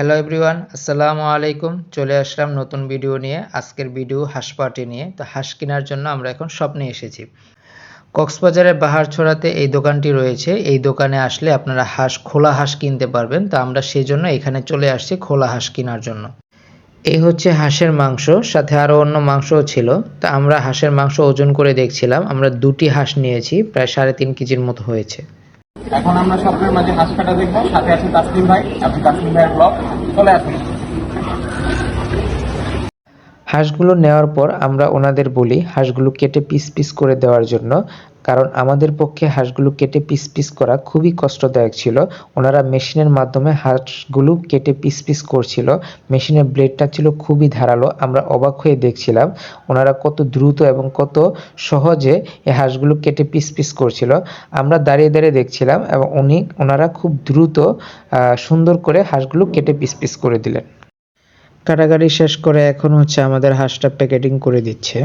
Hello everyone আসসালামু আলাইকুম চলে আসলাম নতুন ভিডিও নিয়ে, আজকের ভিডিও হাঁস পার্টি নিয়ে। তো হাঁস কেনার জন্য আমরা এখন স্বপ্নে এসেছি। কক্সবাজারের বাহার বাহারছড়াতে এই দোকানটি রয়েছে। এই দোকানে আসলে আপনারা হাঁস, খোলা হাঁস কিনতে পারবেন। তো আমরা সেই জন্য এখানে চলে আসছি খোলা হাঁস কেনার জন্য। এই হচ্ছে হাঁসের মাংস, সাথে আরও অন্য মাংসও ছিল। তা আমরা হাঁসের মাংস ওজন করে দেখছিলাম। আমরা দুটি হাঁস নিয়েছি, প্রায় সাড়ে তিন কেজির মতো হয়েছে। এখন আমরা স্বপ্নের মাঝে হাঁস কাটা দেখব। সাথে আছে তাসলিম ভাই। আপনি তাসলিম ভাইয়ের ব্লগ। চলে আসুন। হাঁসগুলো নেওয়ার পর আমরা ওনাদের বলি, হাঁসগুলো কেটে পিস পিস করে দেওয়ার জন্য। কারণ আমাদের পক্ষে হাঁসগুলো কেটে পিস পিস করা খুবই কষ্টদায়ক ছিল। ওনারা মেশিনের মাধ্যমে হাঁসগুলো কেটে পিস পিস করছিল। মেশিনের ব্লেডটা ছিল খুবই ধারালো, আমরা অবাক হয়ে দেখছিলাম। ওনারা কত দ্রুত এবং কত সহজে এই হাঁসগুলো কেটে পিস পিস করছিল। আমরা দাঁড়িয়ে দাঁড়িয়ে দেখছিলাম এবং উনি, ওনারা খুব দ্রুত সুন্দর করে হাঁসগুলো কেটে পিস পিস করে দিলেন। কাটাকাটি শেষ করে এখন হচ্ছে আমাদের হাঁসটা প্যাকেটিং করে দিচ্ছে।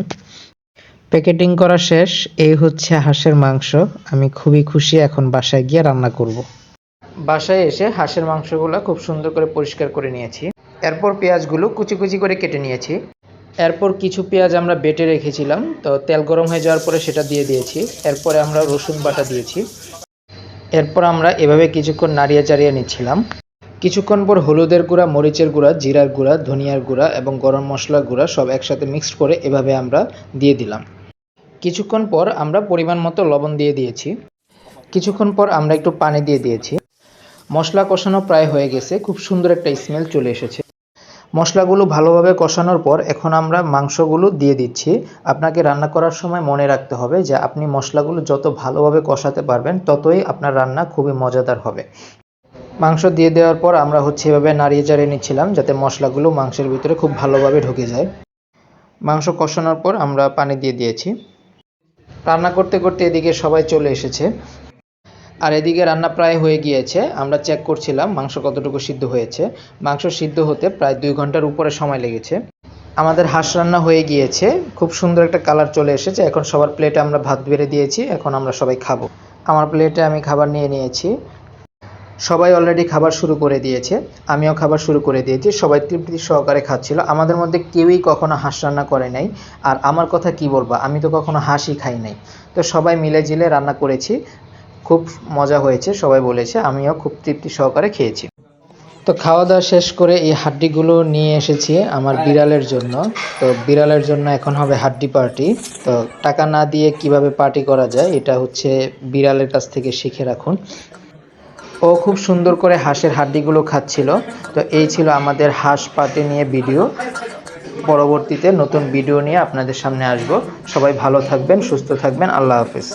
প্যাকেটিং করা শেষ, এই হচ্ছে হাঁসের মাংস। আমি খুবই খুশি এখন বাসায় গিয়ে রান্না করব। বাসায় এসে হাঁসের মাংসগুলো খুব সুন্দর করে পরিষ্কার করে নিয়েছি। এরপর পেঁয়াজগুলো কুচি কুচি করে কেটে নিয়েছি। এরপর কিছু পেঁয়াজ আমরা বেটে রেখেছিলাম, তো তেল গরম হয়ে যাওয়ার পরে সেটা দিয়ে দিয়েছি। এরপরে আমরা রসুন বাটা দিয়েছি। এরপর আমরা এভাবে কিছুক্ষণ নাড়িয়ে চাড়িয়ে নিচ্ছিলাম। কিছুক্ষণ পর হলুদের গুঁড়া, মরিচের গুঁড়া, জিরার গুঁড়া, ধনিয়ার গুঁড়া এবং গরম মশলার গুঁড়া সব একসাথে মিক্সড করে এভাবে আমরা দিয়ে দিলাম। কিছুক্ষণ পর আমরা পরিমাণ মতো লবণ দিয়ে দিয়েছি। কিছুক্ষণ পর আমরা একটু পানি দিয়ে দিয়েছি। মশলা কষানো প্রায় হয়ে গেছে, খুব সুন্দর একটা স্মেল চলে এসেছে। মশলাগুলো ভালোভাবে কষানোর পর এখন আমরা মাংসগুলো দিয়ে দিচ্ছি। আপনাকে রান্না করার সময় মনে রাখতে হবে যে আপনি মশলাগুলো যত ভালোভাবে কষাতে পারবেন, ততই আপনার রান্না খুবই মজাদার হবে। মাংস দিয়ে দেওয়ার পর আমরা হচ্ছে এভাবে নাড়িয়ে চাড়িয়ে নিচ্ছিলাম যাতে মশলাগুলো মাংসের ভিতরে খুব ভালোভাবে ঢুকে যায়। মাংস কষানোর পর আমরা পানি দিয়ে দিয়েছি। রান্না করতে করতে এদিকে সবাই চলে এসেছে। আর এদিকে রান্না প্রায় হয়ে গিয়েছে। আমরা চেক করছিলাম মাংস কতটুকু সিদ্ধ হয়েছে। মাংস সিদ্ধ হতে প্রায় দুই ঘণ্টার উপরে সময় লেগেছে। আমাদের হাঁস রান্না হয়ে গিয়েছে। খুব সুন্দর একটা কালার চলে এসেছে। এখন সবার প্লেটে আমরা ভাত বেড়ে দিয়েছি। এখন আমরা সবাই খাব। আমার প্লেটে আমি খাবার নিয়ে নিয়েছি। সবাই অলরেডি খাবার শুরু করে দিয়েছে। আমিও খাবার শুরু করে দিয়েছি। সবাই তৃপ্তি সহকারে খাচ্ছিল। আমাদের মধ্যে কেউই কখনো হাঁস রান্না করে নাই। আর আমার কথা কি বলব? আমি তো কখনো হাঁসই খাই নাই। তো সবাই মিলে জিলে রান্না করেছি। খুব মজা হয়েছে, সবাই বলেছে। আমিও খুব তৃপ্তি সহকারে খেয়েছি। তো খাওয়া দাওয়া শেষ করে এই হাড্ডিগুলো নিয়ে এসেছি আমার বিড়ালের জন্য। তো বিড়ালের জন্য এখন হবে হাড্ডি পার্টি। তো টাকা না দিয়ে কীভাবে পার্টি করা যায়, এটা হচ্ছে বিড়ালের কাছ থেকে শিখে রাখুন। ও খুব সুন্দর করে হাঁসের হাড্ডিগুলো খাচ্ছিল। তো এই ছিল আমাদের হাঁস পাতি নিয়ে ভিডিও। পরবর্তীতে নতুন ভিডিও নিয়ে আপনাদের সামনে আসব। সবাই ভালো থাকবেন, সুস্থ থাকবেন। আল্লাহ হাফেজ।